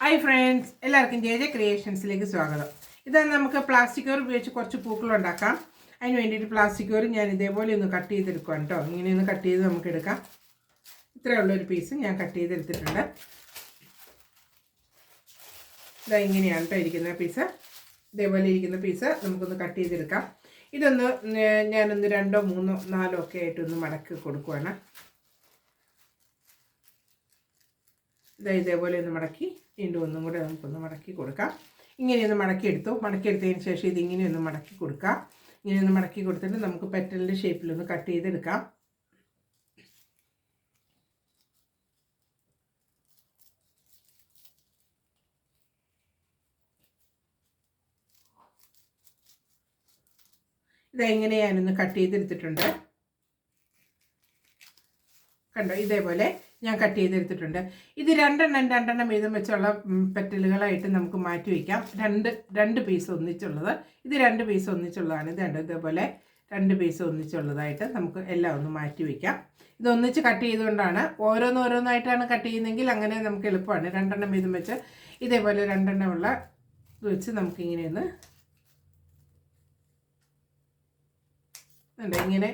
Hi friends എല്ലാവർക്കും J J ക്രിയേഷൻസിലേക്ക് സ്വാഗതം. ഇത് നമുക്ക് പ്ലാസ്റ്റിക് കവർ ഉപയോഗിച്ച് കുറച്ച് പൂക്കൾ ഉണ്ടാക്കാം. അതിന് വേണ്ടിയിട്ട് പ്ലാസ്റ്റിക് കവർ ഞാൻ ഇതേപോലെ ഒന്ന് കട്ട് ചെയ്തെടുക്കാം കേട്ടോ ഇങ്ങനെ ഒന്ന് കട്ട് ചെയ്ത് നമുക്ക് എടുക്കാം. ഇത്രയേ ഒരു പീസ് ഞാൻ കട്ട് ചെയ്തെടുത്തിട്ടുണ്ട്. ഇതാ ഇങ്ങനെയാണ് കേട്ടോ ഇരിക്കുന്ന പീസ് ഇതേപോലെ ഇരിക്കുന്ന പീസ് നമുക്കൊന്ന് കട്ട് ചെയ്തെടുക്കാം. ഇതൊന്ന് ഞാനൊന്ന് രണ്ടോ മൂന്നോ നാലോ ഒക്കെ ആയിട്ടൊന്ന് മടക്കി കൊടുക്കുവാണ്. ഇതാ ഇതേപോലെ ഒന്ന് മടക്കി വീണ്ടും ഒന്നും കൂടെ നമുക്കൊന്ന് മടക്കി കൊടുക്കാം. ഇങ്ങനെയൊന്ന് മടക്കിയെടുത്തു. മടക്കിയെടുത്തതിന് ശേഷം ഇതിങ്ങനെ ഒന്ന് മടക്കി കൊടുക്കാം ഇങ്ങനെയൊന്ന് മടക്കി കൊടുത്തിട്ട് നമുക്ക് പെറ്റലിന്റെ ഷേപ്പിലൊന്ന് കട്ട് ചെയ്തെടുക്കാം. ഇതെങ്ങനെ ഞാനൊന്ന് കട്ട് ചെയ്തെടുത്തിട്ടുണ്ട്. കണ്ടോ? ഇതേപോലെ ഞാൻ കട്ട് ചെയ്തെടുത്തിട്ടുണ്ട്. ഇത് രണ്ടെണ്ണം രണ്ടെണ്ണം വീതം വെച്ചുള്ള പെറ്റലുകളായിട്ട് നമുക്ക് മാറ്റി വയ്ക്കാം. രണ്ട് രണ്ട് പീസ് ഒന്നിച്ചുള്ളത്. ഇത് രണ്ട് പീസ് ഒന്നിച്ചുള്ളതാണ്. ഇത് കണ്ടോ? ഇതേപോലെ രണ്ട് പീസ് ഒന്നിച്ചുള്ളതായിട്ട് നമുക്ക് എല്ലാം ഒന്ന് മാറ്റി വയ്ക്കാം. ഇത് ഒന്നിച്ച് കട്ട് ചെയ്തുകൊണ്ടാണ് ഓരോന്ന് ഓരോന്നായിട്ടാണ് കട്ട് ചെയ്യുന്നതെങ്കിൽ അങ്ങനെ നമുക്ക് എളുപ്പമാണ്. രണ്ടെണ്ണം വീതം വെച്ച് ഇതേപോലെ രണ്ടെണ്ണമുള്ള ഇത് വെച്ച് നമുക്കിങ്ങനെ ഒന്ന് ഇങ്ങനെ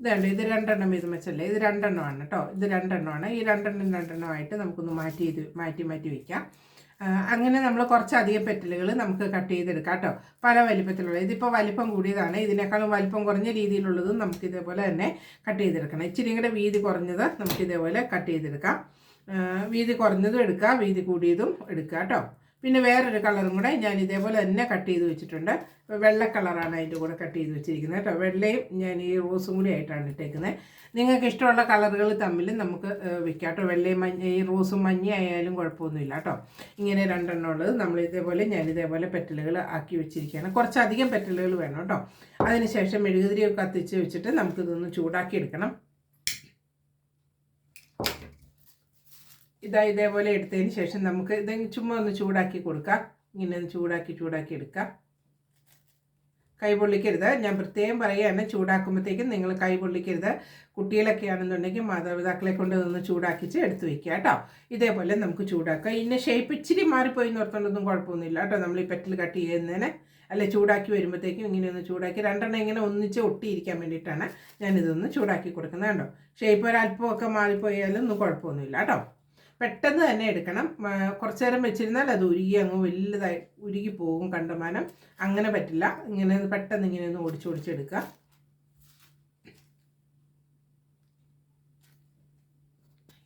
ഇതുണ്ട് ഇത് രണ്ടെണ്ണം വീതം വെച്ചല്ലേ? ഇത് രണ്ടെണ്ണമാണ് കേട്ടോ. ഇത് രണ്ടെണ്ണമാണ്. ഈ രണ്ടെണ്ണം രണ്ടെണ്ണമായിട്ട് നമുക്കൊന്ന് മാറ്റി ഇത് മാറ്റി മാറ്റി വയ്ക്കാം അങ്ങനെ നമ്മൾ കുറച്ചധികം പെറ്റലുകൾ നമുക്ക് കട്ട് ചെയ്തെടുക്കാം കേട്ടോ. പല വലിപ്പത്തിലുള്ള ഇതിപ്പോൾ വലിപ്പം കൂടിയതാണ്. ഇതിനേക്കാളും വലിപ്പം കുറഞ്ഞ രീതിയിലുള്ളതും നമുക്ക് ഇതേപോലെ തന്നെ കട്ട് ചെയ്തെടുക്കണം. ഇച്ചിരി കൂടെ വീതി കുറഞ്ഞത് നമുക്ക് ഇതേപോലെ കട്ട് ചെയ്തെടുക്കാം. വീതി കുറഞ്ഞതും എടുക്കാം വീതി കൂടിയതും എടുക്കാം കേട്ടോ. പിന്നെ വേറൊരു കളറും കൂടെ ഞാൻ ഇതേപോലെ തന്നെ കട്ട് ചെയ്ത് വെച്ചിട്ടുണ്ട്. വെള്ള കളറാണ് അതിന്റെ കൂടെ കട്ട് ചെയ്ത് വെച്ചിരിക്കുന്നത് കേട്ടോ. വെള്ളയും ഞാൻ ഈ റോസും കൂടി ആയിട്ടാണ് ഇട്ടേക്കുന്നത്. നിങ്ങൾക്ക് ഇഷ്ടമുള്ള കളറുകൾ തമ്മിൽ നമുക്ക് വെക്കാം കേട്ടോ. വെള്ളയും മഞ്ഞ ഈ റോസും മഞ്ഞ ആയാലും കുഴപ്പമൊന്നുമില്ല കേട്ടോ. ഇങ്ങനെ രണ്ടെണ്ണം ഉള്ളത് നമ്മൾ ഇതേപോലെ ഞാൻ ഇതേപോലെ പെറ്റലുകൾ ആക്കി വെച്ചിരിക്കുകയാണ്. കുറച്ചധികം പെറ്റലുകൾ വേണം കേട്ടോ. അതിനുശേഷം മെഴുകുതിരിയൊക്കെ കത്തിച്ച് വെച്ചിട്ട് നമുക്കിതൊന്ന് ചൂടാക്കി എടുക്കണം. ഇതാ ഇതേപോലെ എടുത്തതിന് ശേഷം നമുക്ക് ഇത് ചുമ്മാ ഒന്ന് ചൂടാക്കി കൊടുക്കാം. ഇങ്ങനെ ഒന്ന് ചൂടാക്കി ചൂടാക്കി എടുക്കാം. കൈ പൊള്ളിക്കരുത്. ഞാൻ പ്രത്യേകം പറയുകയാണ് ചൂടാക്കുമ്പോഴത്തേക്കും നിങ്ങൾ കൈ പൊള്ളിക്കരുത്. കുട്ടികളൊക്കെ ആണെന്നുണ്ടെങ്കിൽ മാതാപിതാക്കളെ കൊണ്ട് ഒന്ന് ചൂടാക്കിച്ച് എടുത്തു വെക്കുക കേട്ടോ. ഇതേപോലെ നമുക്ക് ചൂടാക്കാം. ഇന്ന ഷേപ്പ് ഇച്ചിരി മാറിപ്പോയി നിർത്തേണ്ടതൊന്നും കുഴപ്പമൊന്നുമില്ല കേട്ടോ. നമ്മൾ ഈ പെറ്റിൽ കട്ട് ചെയ്യുന്നതിന്. അല്ലെ ചൂടാക്കി വരുമ്പോഴത്തേക്കും ഇങ്ങനെ ഒന്ന് ചൂടാക്കി രണ്ടെണ്ണം ഇങ്ങനെ ഒന്നിച്ച് ഒട്ടിയിരിക്കാൻ വേണ്ടിയിട്ടാണ് ഞാനിതൊന്ന് ചൂടാക്കി കൊടുക്കുന്നത് കേട്ടോ. ഷേപ്പ് ഒരല്പമൊക്കെ മാറിപ്പോയാലും ഒന്നും കുഴപ്പമൊന്നുമില്ല കേട്ടോ. പെട്ടെന്ന് തന്നെ എടുക്കണം. കുറച്ചു നേരം വെച്ചിരുന്നാൽ അത് ഉരുകി അങ്ങ് വലുതായി ഉരുകി പോകും കണ്ടമാനം. അങ്ങനെ പറ്റില്ല. ഇങ്ങനെ പെട്ടെന്ന് ഇങ്ങനെ ഒന്ന് ഓടിച്ച്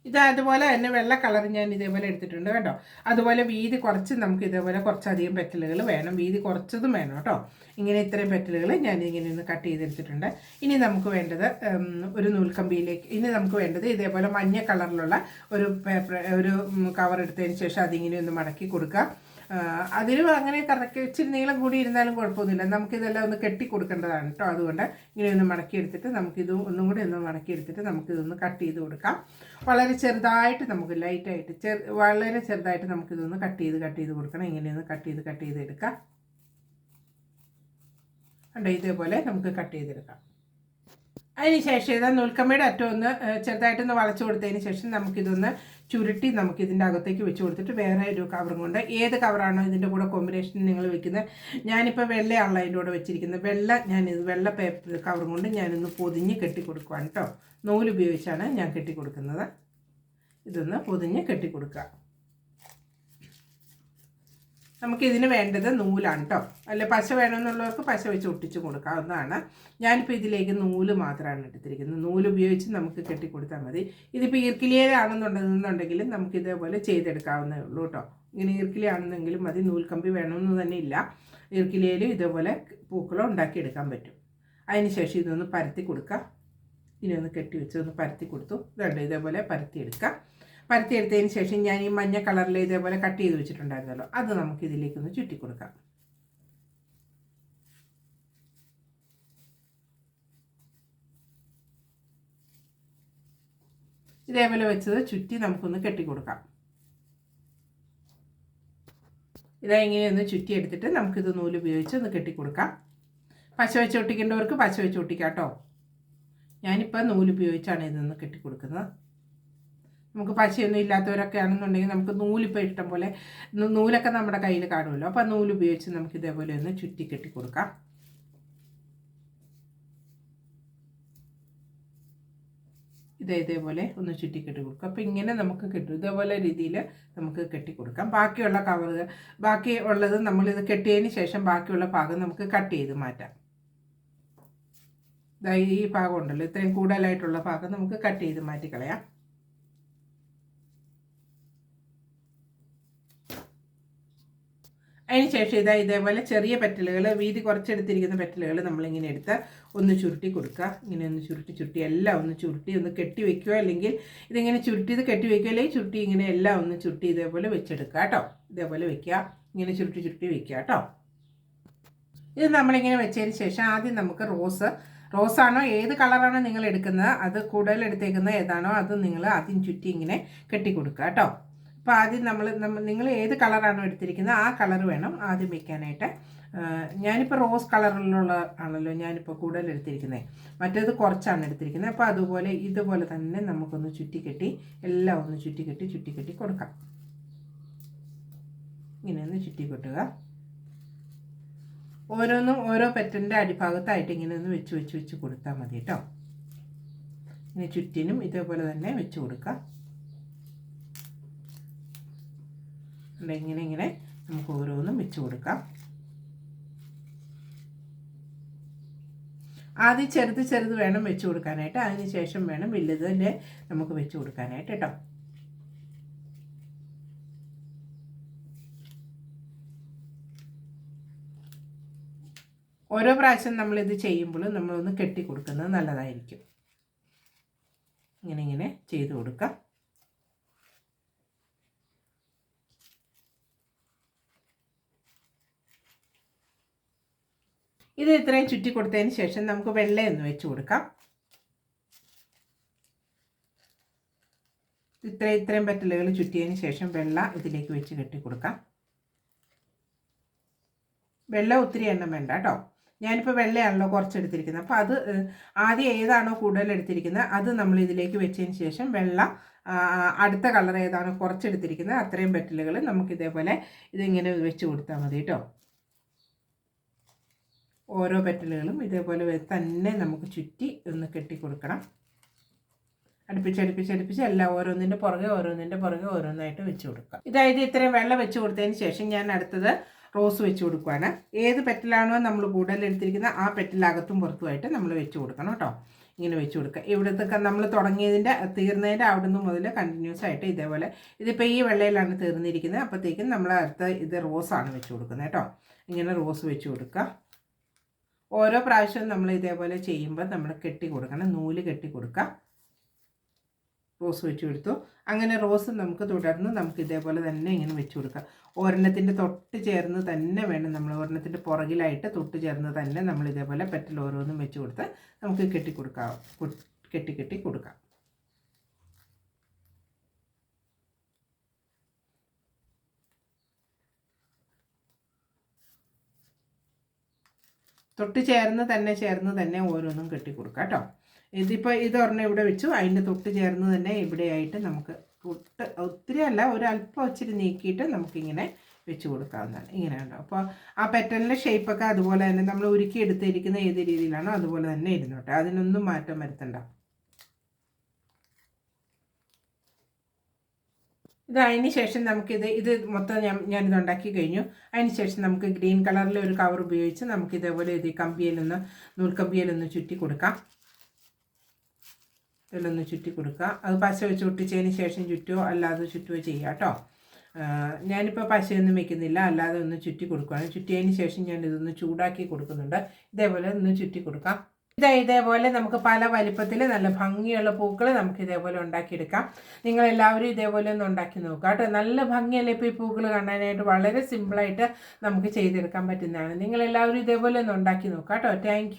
ഇത് അതുപോലെ തന്നെ വെള്ള കളർ ഞാൻ ഇതേപോലെ എടുത്തിട്ടുണ്ട് കേട്ടോ. അതുപോലെ വീതി കുറച്ച് നമുക്ക് ഇതേപോലെ കുറച്ചധികം പെറ്റലുകൾ വേണം. വീതി കുറച്ചതും വേണം കേട്ടോ. ഇങ്ങനെ ഇത്രയും പെറ്റലുകൾ ഞാൻ ഇങ്ങനെ ഒന്ന് കട്ട് ചെയ്തെടുത്തിട്ടുണ്ട്. ഇനി നമുക്ക് വേണ്ടത് ഒരു നൂൽക്കമ്പിയിലേക്ക് ഇനി നമുക്ക് വേണ്ടത് ഇതേപോലെ മഞ്ഞ കളറിലുള്ള ഒരു പേപ്പർ ഒരു കവർ എടുത്തതിന് ശേഷം അതിങ്ങനെ ഒന്ന് മടക്കി കൊടുക്കുക. അതിലും അങ്ങനെ കറക്റ്റ് ഇച്ചിരി നീളം കൂടി ഇരുന്നാലും കുഴപ്പമൊന്നുമില്ല. നമുക്കിതെല്ലാം ഒന്ന് കെട്ടി കൊടുക്കേണ്ടതാണ് കേട്ടോ അതുകൊണ്ട് ഇങ്ങനെ ഒന്ന് മടക്കി എടുത്തിട്ട് നമുക്കിത് ഒന്നും കൂടി ഒന്ന് മടക്കിയെടുത്തിട്ട് നമുക്കിതൊന്ന് കട്ട് ചെയ്ത് കൊടുക്കാം. വളരെ ചെറുതായിട്ട് നമുക്ക് ലൈറ്റായിട്ട് ചെറു വളരെ ചെറുതായിട്ട് നമുക്കിതൊന്ന് കട്ട് ചെയ്ത് കട്ട് ചെയ്ത് കൊടുക്കണം. ഇങ്ങനെയൊന്ന് കട്ട് ചെയ്ത് കട്ട് ചെയ്ത് എടുക്കാം. ഇതേപോലെ നമുക്ക് കട്ട് ചെയ്തെടുക്കാം. അതിന് ശേഷം ഇതാ നൂൽക്കമ്മയുടെ അറ്റം ഒന്ന് ചെറുതായിട്ടൊന്ന് വളച്ചു കൊടുത്തതിന് ശേഷം നമുക്കിതൊന്ന് ചുരുട്ടി നമുക്ക് ഇതിന്റെ അകത്തേക്ക് വെച്ച് കൊടുത്തിട്ട് വേറെ ഒരു കവറും കൊണ്ട് ഏത് കവറാണോ ഇതിന്റെ കൂടെ കോമ്പിനേഷൻ നിങ്ങൾ വെക്കുന്നത് ഞാനിപ്പോൾ വെള്ളയാണല്ലോ അതിന്റെ കൂടെ വെച്ചിരിക്കുന്നത്. വെള്ള ഞാനിത് വെള്ള പേപ്പർ കവറും കൊണ്ട് ഞാനൊന്ന് പൊതിഞ്ഞ് കെട്ടി കൊടുക്കുവാണ് കേട്ടോ നൂലുപയോഗിച്ചാണ് ഞാൻ കെട്ടി കൊടുക്കുന്നത്. ഇതൊന്ന് പൊതിഞ്ഞ് കെട്ടി കൊടുക്കുക. നമുക്ക് ഇതിന് വേണ്ടത് നൂലാണ് കേട്ടോ അല്ല പശ വേണമെന്നുള്ളവർക്ക് പശ വെച്ച് ഒട്ടിച്ച് കൊടുക്കാവുന്നതാണ്. ഞാനിപ്പോൾ ഇതിലേക്ക് നൂൽ മാത്രമാണ് എടുത്തിരിക്കുന്നത്. നൂൽ ഉപയോഗിച്ച് നമുക്ക് കെട്ടിക്കൊടുത്താൽ മതി. ഇതിപ്പോൾ ഈർക്കിലിയാണെന്നുണ്ടെന്നുണ്ടെങ്കിൽ നമുക്ക് ഇതേപോലെ ചെയ്തെടുക്കാവുന്നേ ഉള്ളൂ കേട്ടോ ഇങ്ങനെ ഈർക്കിലിയാണെന്നെങ്കിലും മതി. നൂൽക്കമ്പി വേണമെന്ന് തന്നെ ഇല്ല. ഈർക്കിലിയിലും ഇതേപോലെ പൂക്കളം ഉണ്ടാക്കിയെടുക്കാൻ പറ്റും. അതിന് ശേഷം ഇതൊന്ന് പരത്തി കൊടുക്കുക ഇനി ഒന്ന് കെട്ടി വെച്ച് ഒന്ന് പരത്തി കൊടുത്തു. ഇതുണ്ട് ഇതേപോലെ പരത്തിയെടുക്കാം. പരത്തിയെടുത്തതിന് ശേഷം ഞാൻ ഈ മഞ്ഞ കളറിൽ ഇതേപോലെ കട്ട് ചെയ്ത് വെച്ചിട്ടുണ്ടായിരുന്നല്ലോ അത് നമുക്ക് ഇതിലേക്കൊന്ന് ചുറ്റി കൊടുക്കാം ഇതേപോലെ വെച്ചത് ചുറ്റി നമുക്കൊന്ന് കെട്ടിക്കൊടുക്കാം. ഇതാ ഇങ്ങനെയൊന്ന് ചുറ്റി എടുത്തിട്ട് നമുക്കിത് നൂൽ ഉപയോഗിച്ച് ഒന്ന് കെട്ടിക്കൊടുക്കാം. പശ വെച്ച് ഒട്ടിക്കേണ്ടവർക്ക് പശ വെച്ച് കേട്ടോ. ഞാനിപ്പോൾ നൂൽ ഉപയോഗിച്ചാണ് ഇതൊന്ന് കെട്ടിക്കൊടുക്കുന്നത്. നമുക്ക് പശയൊന്നും ഇല്ലാത്തവരൊക്കെ ആണെന്നുണ്ടെങ്കിൽ നമുക്ക് നൂലിപ്പോൾ ഇഷ്ടം പോലെ നൂലൊക്കെ നമ്മുടെ കയ്യിൽ കാണുമല്ലോ. അപ്പോൾ നൂൽ ഉപയോഗിച്ച് നമുക്ക് ഇതേപോലെ ഒന്ന് ചുറ്റി കെട്ടി കൊടുക്കാം ഇതേ ഇതേപോലെ ഒന്ന് ചുറ്റി കെട്ടി കൊടുക്കുക അപ്പോൾ ഇങ്ങനെ നമുക്ക് കിട്ടും. ഇതേപോലെ രീതിയിൽ നമുക്ക് കെട്ടി കൊടുക്കാം ബാക്കിയുള്ള കവർ ബാക്കി ഉള്ളത് നമ്മളിത് കെട്ടിയതിന് ശേഷം ബാക്കിയുള്ള ഭാഗം നമുക്ക് കട്ട് ചെയ്ത് മാറ്റാം. ഇതായി ഈ ഭാഗം ഉണ്ടല്ലോ. ഇത്രയും കൂടുതലായിട്ടുള്ള ഭാഗം നമുക്ക് കട്ട് ചെയ്ത് മാറ്റിക്കളയാം അതിന് ശേഷം ഇതാ ഇതേപോലെ ചെറിയ പെറ്റലുകൾ വീതി കുറച്ചെടുത്തിരിക്കുന്ന പെറ്റലുകൾ നമ്മളിങ്ങനെ എടുത്ത് ഒന്ന് ചുരുട്ടി കൊടുക്കുക. ഇങ്ങനെ ഒന്ന് ചുരുട്ടി ചുരുട്ടി എല്ലാം ഒന്ന് ചുരുട്ടി ഒന്ന് കെട്ടി വെക്കുക. അല്ലെങ്കിൽ ഇതിങ്ങനെ ചുരുട്ടി ഇത് കെട്ടി വെക്കുക. അല്ലെങ്കിൽ ചുരുട്ടി ഇങ്ങനെ എല്ലാം ഒന്ന് ചുരുട്ടി ഇതേപോലെ വെച്ചെടുക്കുക കേട്ടോ. ഇതേപോലെ വെക്കുക. ഇങ്ങനെ ചുരുട്ടി ചുരുട്ടി വെക്കുക കേട്ടോ. ഇത് നമ്മളിങ്ങനെ വെച്ചതിന് ശേഷം ആദ്യം നമുക്ക് റോസ്. റോസാണോ? ഏത് കളറാണോ നിങ്ങൾ എടുക്കുന്നത്? അത് കൂടുതൽ എടുത്തേക്കുന്നത് ഏതാണോ? അത് നിങ്ങൾ ആദ്യം ചുറ്റി ഇങ്ങനെ കെട്ടി കൊടുക്കുക കേട്ടോ. അപ്പോൾ ആദ്യം നമ്മൾ നിങ്ങൾ ഏത് കളറാണോ എടുത്തിരിക്കുന്നത് ആ കളർ വേണം ആദ്യം വെക്കാനായിട്ട്. ആ, ഞാനിപ്പോൾ റോസ് കളറിലുള്ള ആണല്ലോ ഞാനിപ്പോൾ കൂടുതൽ എടുത്തിരിക്കുന്നത് മറ്റേത് കുറച്ചാണ് എടുത്തിരിക്കുന്നത് അപ്പോൾ അതുപോലെ ഇതുപോലെ തന്നെ നമുക്കൊന്ന് ചുറ്റിക്കെട്ടി എല്ലാം ഒന്ന് ചുറ്റിക്കെട്ടി ചുറ്റിക്കെട്ടി കൊടുക്കാം. ഇങ്ങനെ ഒന്ന് ചുറ്റിക്കെട്ടുക. ഓരോന്നും ഓരോ പെറ്റന്റെ അടിഭാഗത്തായിട്ട് ഇങ്ങനെ ഒന്ന് വെച്ച് വെച്ച് വെച്ച് കൊടുത്താൽ മതി കേട്ടോ. ഇനി ചുറ്റിനും ഇതേപോലെ തന്നെ വെച്ച് കൊടുക്കാം. ദേ ഇങ്ങനെ ഇങ്ങനെ നമുക്ക് ഓരോന്നും വെച്ച് കൊടുക്കാം. ആദ്യം ചെറുത് ചെറുത് വേണം വെച്ച് കൊടുക്കാനായിട്ട്. അതിന് ശേഷം വേണം വലുതിന്റെ നമുക്ക് വെച്ച് കൊടുക്കാനായിട്ട് കേട്ടോ. ഓരോ പ്രാവശ്യം നമ്മളിത് ചെയ്യുമ്പോഴും നമ്മളൊന്ന് കെട്ടി കൊടുക്കുന്നത് നല്ലതായിരിക്കും. ഇങ്ങനെ ഇങ്ങനെ ചെയ്ത് കൊടുക്കാം. ഇത് ഇത്രയും ചുറ്റി കൊടുത്തതിന് ശേഷം നമുക്ക് വെള്ളയൊന്ന് വെച്ച് കൊടുക്കാം. ഇത്ര ഇത്രയും പറ്റലുകൾ ചുറ്റിയതിന് ശേഷം വെള്ള ഇതിലേക്ക് വെച്ച് കെട്ടി കൊടുക്കാം. വെള്ളം ഒത്തിരി എണ്ണം വേണ്ട കേട്ടോ. ഞാനിപ്പോൾ വെള്ളയാണല്ലോ കുറച്ച് എടുത്തിരിക്കുന്നത്. അപ്പോൾ അത് ആദ്യം ഏതാണോ കൂടുതൽ എടുത്തിരിക്കുന്നത് അത് നമ്മൾ ഇതിലേക്ക് വെച്ചതിന് ശേഷം വെള്ള അടുത്ത കളർ ഏതാണോ കുറച്ചെടുത്തിരിക്കുന്നത് അത്രയും പെറ്റലുകൾ നമുക്ക് ഇതേപോലെ ഇതിങ്ങനെ വെച്ച് കൊടുത്താൽ മതി കേട്ടോ. ഓരോ പെറ്റലുകളും ഇതേപോലെ തന്നെ നമുക്ക് ചുറ്റി ഒന്ന് കെട്ടി കൊടുക്കണം അടുപ്പിച്ച് അടുപ്പിച്ച് അടുപ്പിച്ച് എല്ലാം ഓരോന്നിന്റെ പുറകെ ഓരോന്നിന്റെ പുറകെ ഓരോന്നായിട്ട് വെച്ച് കൊടുക്കുക ഇതായത് ഇത്രയും വെള്ളം വെച്ച് കൊടുത്തതിന് ശേഷം ഞാൻ അടുത്തത് റോസ് വെച്ച് കൊടുക്കുകയാണ് ഏത് പെറ്റലാണോ നമ്മൾ കൂടുതൽ എടുത്തിരിക്കുന്നത് ആ പെറ്റലകത്തും പുറത്തുമായിട്ട് നമ്മൾ വെച്ച് കൊടുക്കണം കേട്ടോ. ഇങ്ങനെ വെച്ച് കൊടുക്കുക. ഇവിടുത്തെ നമ്മൾ തുടങ്ങിയതിന്റെ തീർന്നതിന്റെ അവിടെ നിന്ന് മുതൽ കണ്ടിന്യൂസ് ആയിട്ട് ഇതേപോലെ ഇതിപ്പോൾ ഈ വെള്ളയിലാണ് തീർന്നിരിക്കുന്നത്. അപ്പോഴത്തേക്കും നമ്മൾ അടുത്ത ഇത് റോസാണ് വെച്ച് കൊടുക്കുന്നത് കേട്ടോ. ഇങ്ങനെ റോസ് വെച്ച് കൊടുക്കുക. ഓരോ പ്രാവശ്യവും നമ്മൾ ഇതേപോലെ ചെയ്യുമ്പോൾ നമ്മൾ കെട്ടി കൊടുക്കണം നൂൽ കെട്ടി കൊടുക്കുക റോസ് വെച്ച് കൊടുത്തു. അങ്ങനെ റോസ് നമുക്ക് തുടർന്ന് നമുക്ക് ഇതേപോലെ തന്നെ ഇങ്ങനെ വെച്ച് കൊടുക്കാം. ഒരെണ്ണത്തിന്റെ തൊട്ട് ചേർന്ന് തന്നെ വേണം നമ്മൾ ഒരെണ്ണത്തിന്റെ പുറകിലായിട്ട് തൊട്ട് ചേർന്ന് തന്നെ നമ്മൾ ഇതേപോലെ പെറ്റൽ ഓരോന്നും വെച്ച് കൊടുത്ത് നമുക്ക് കെട്ടി കൊടുക്കാം കെട്ടി കെട്ടി കൊടുക്കാം. തൊട്ട് ചേർന്ന് തന്നെ ചേർന്ന് തന്നെ ഓരോന്നും കെട്ടി. കൊടുക്കാം കേട്ടോ ഇതിപ്പോൾ ഇതൊരെണ്ണം ഇവിടെ വെച്ചു. അതിന്റെ തൊട്ട് ചേർന്ന് തന്നെ ഇവിടെയായിട്ട് നമുക്ക് തൊട്ട് ഒത്തിരി അല്ല ഒരല്പം ഇച്ചിരി നീക്കിയിട്ട് നമുക്കിങ്ങനെ വെച്ച് കൊടുക്കാവുന്നതാണ്. ഇങ്ങനെ ഉണ്ടോ അപ്പോൾ ആ പെറ്റലിന്റെ ഷേപ്പൊക്കെ അതുപോലെ തന്നെ നമ്മൾ ഉരുക്കി എടുത്തിരിക്കുന്ന ഏത് രീതിയിലാണോ അതുപോലെ തന്നെ ഇരുന്നോട്ടെ. അതിനൊന്നും മാറ്റം വരുത്തണ്ട. ഇത് അതിന് ശേഷം നമുക്കിത് ഇത് മൊത്തം ഞാൻ ഞാനിത് ഉണ്ടാക്കി കഴിഞ്ഞു. അതിന് ശേഷം നമുക്ക് ഗ്രീൻ കളറിലെ ഒരു കവർ ഉപയോഗിച്ച് നമുക്ക് ഇതേപോലെ ഇത് കമ്പിയിലൊന്ന് നൂൽക്കമ്പിയിലൊന്ന് ചുറ്റി കൊടുക്കാം. ഇതിലൊന്ന് ചുറ്റി കൊടുക്കുക. അത് പശ വെച്ച് ഒട്ടിച്ചതിന് ശേഷം ചുറ്റുമോ അല്ലാതെ ചുറ്റുമോ ചെയ്യാം കേട്ടോ. ഞാനിപ്പോൾ പശയൊന്നും വെക്കുന്നില്ല. അല്ലാതെ ഒന്ന് ചുറ്റി കൊടുക്കുകയാണ്. ചുറ്റിയതിന് ശേഷം ഞാൻ ഇതൊന്ന് ചൂടാക്കി കൊടുക്കുന്നുണ്ട്. ഇതേപോലെ ഒന്ന് ചുറ്റി കൊടുക്കാം. ഇതാ ഇതേപോലെ നമുക്ക് പല വലിപ്പത്തിൽ നല്ല ഭംഗിയുള്ള പൂക്കൾ നമുക്ക് ഇതേപോലെ ഉണ്ടാക്കിയെടുക്കാം. നിങ്ങൾ എല്ലാവരും ഇതേപോലെ ഒന്ന് ഉണ്ടാക്കി നോക്കുക കേട്ടോ. നല്ല ഭംഗിയല്ലേ ഇപ്പോൾ ഈ പൂക്കൾ കാണാനായിട്ട്? വളരെ സിമ്പിളായിട്ട് നമുക്ക് ചെയ്തെടുക്കാൻ പറ്റുന്നതാണ്. നിങ്ങൾ എല്ലാവരും ഇതേപോലെ ഒന്ന് ഉണ്ടാക്കി നോക്കുക കേട്ടോ. താങ്ക്